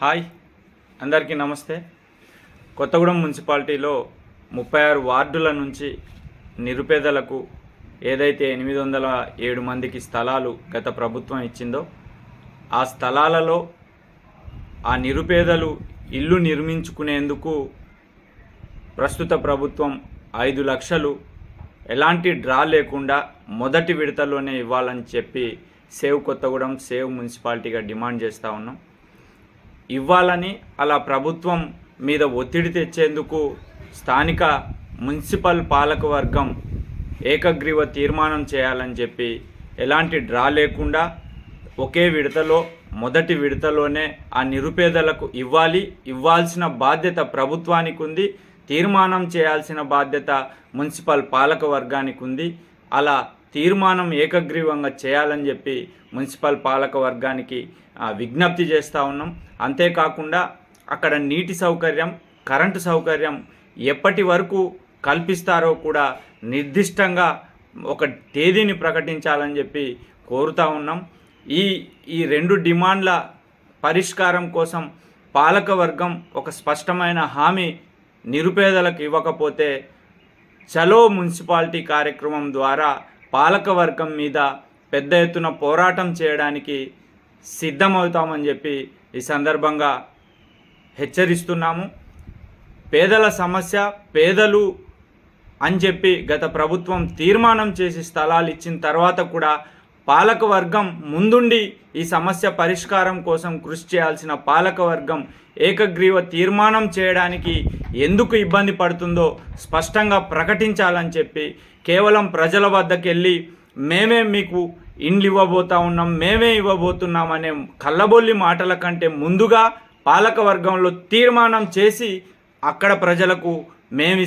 Hi అందరికీ నమస్తే. కొత్తగూడెం మున్సిపాలిటీలో ముప్పై ఆరు వార్డుల నుంచి నిరుపేదలకు ఏదైతే ఎనిమిది వందల ఏడు మందికి స్థలాలు గత ప్రభుత్వం ఇచ్చిందో ఆ స్థలాలలో ఆ నిరుపేదలు ఇల్లు నిర్మించుకునేందుకు ప్రస్తుత ప్రభుత్వం ఐదు లక్షలు. ఎలాంటి డ్రా లేకుండా మొదటి విడతలోనే ఇవ్వాలని చెప్పి సేవ్ కొత్తగూడెం సేవ్ మున్సిపాలిటీగా డిమాండ్ చేస్తూ ఉన్నాం. ఇవ్వాలని అలా ప్రభుత్వం మీద ఒత్తిడి తెచ్చేందుకు స్థానిక మున్సిపల్ పాలకవర్గం ఏకగ్రీవ తీర్మానం చేయాలని చెప్పి ఎలాంటి డ్రా లేకుండా ఒకే విడతలో మొదటి విడతలోనే ఆ నిరుపేదలకు ఇవ్వాలి ఇవ్వాల్సిన బాధ్యత ప్రభుత్వానికి ఉంది తీర్మానం చేయాల్సిన బాధ్యత మున్సిపల్ పాలక వర్గానికి ఉంది. అలా తీర్మానం ఏకగ్రీవంగా చేయాలని చెప్పి మున్సిపల్ పాలక వర్గానికి విజ్ఞప్తి చేస్తూ ఉన్నాం. అంతేకాకుండా అక్కడ నీటి సౌకర్యం కరెంటు సౌకర్యం ఎప్పటి వరకు కల్పిస్తారో కూడా నిర్దిష్టంగా ఒక తేదీని ప్రకటించాలని చెప్పి కోరుతా ఉన్నాం. ఈ ఈ రెండు డిమాండ్ల పరిష్కారం కోసం పాలక వర్గం ఒక స్పష్టమైన హామీ నిరుపేదలకు ఇవ్వకపోతే చలో మున్సిపాలిటీ కార్యక్రమం ద్వారా పాలక వర్గం మీద పెద్ద ఎత్తున పోరాటం చేయడానికి సిద్ధమవుతామని చెప్పి ఈ సందర్భంగా హెచ్చరిస్తున్నాము. పేదల సమస్య పేదలు అని చెప్పి గత ప్రభుత్వం తీర్మానం చేసి స్థలాలు ఇచ్చిన తర్వాత కూడా పాలక వర్గం ముందుండి ఈ సమస్య పరిష్కారం కోసం కృషి చేయాల్సిన పాలక వర్గం ఏకగ్రీవ తీర్మానం చేయడానికి ఎందుకు ఇబ్బంది పడుతుందో స్పష్టంగా ప్రకటించాలని చెప్పి కేవలం ప్రజల వద్దకు వెళ్ళి మేమే మీకు ఇండ్లు ఇవ్వబోతా ఉన్నాం మేమే ఇవ్వబోతున్నాం అనే కళ్ళబొల్లి మాటల కంటే ముందుగా పాలక వర్గంలో తీర్మానం చేసి అక్కడ ప్రజలకు మేము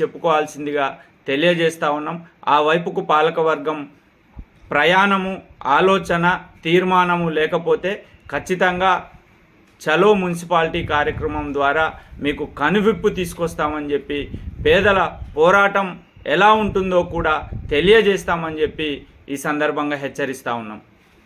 చెప్పుకోవాల్సిందిగా తెలియజేస్తా ఉన్నాం. ఆ వైపుకు పాలక వర్గం ప్రయాణము ఆలోచన తీర్మానము లేకపోతే ఖచ్చితంగా చలో మున్సిపాలిటీ కార్యక్రమం ద్వారా మీకు కనువిప్పు తీసుకొస్తామని చెప్పి పేదల పోరాటం ఎలా ఉంటుందో కూడా తెలియజేస్తామని చెప్పి ఈ సందర్భంగా హెచ్చరిస్తా ఉన్నాం.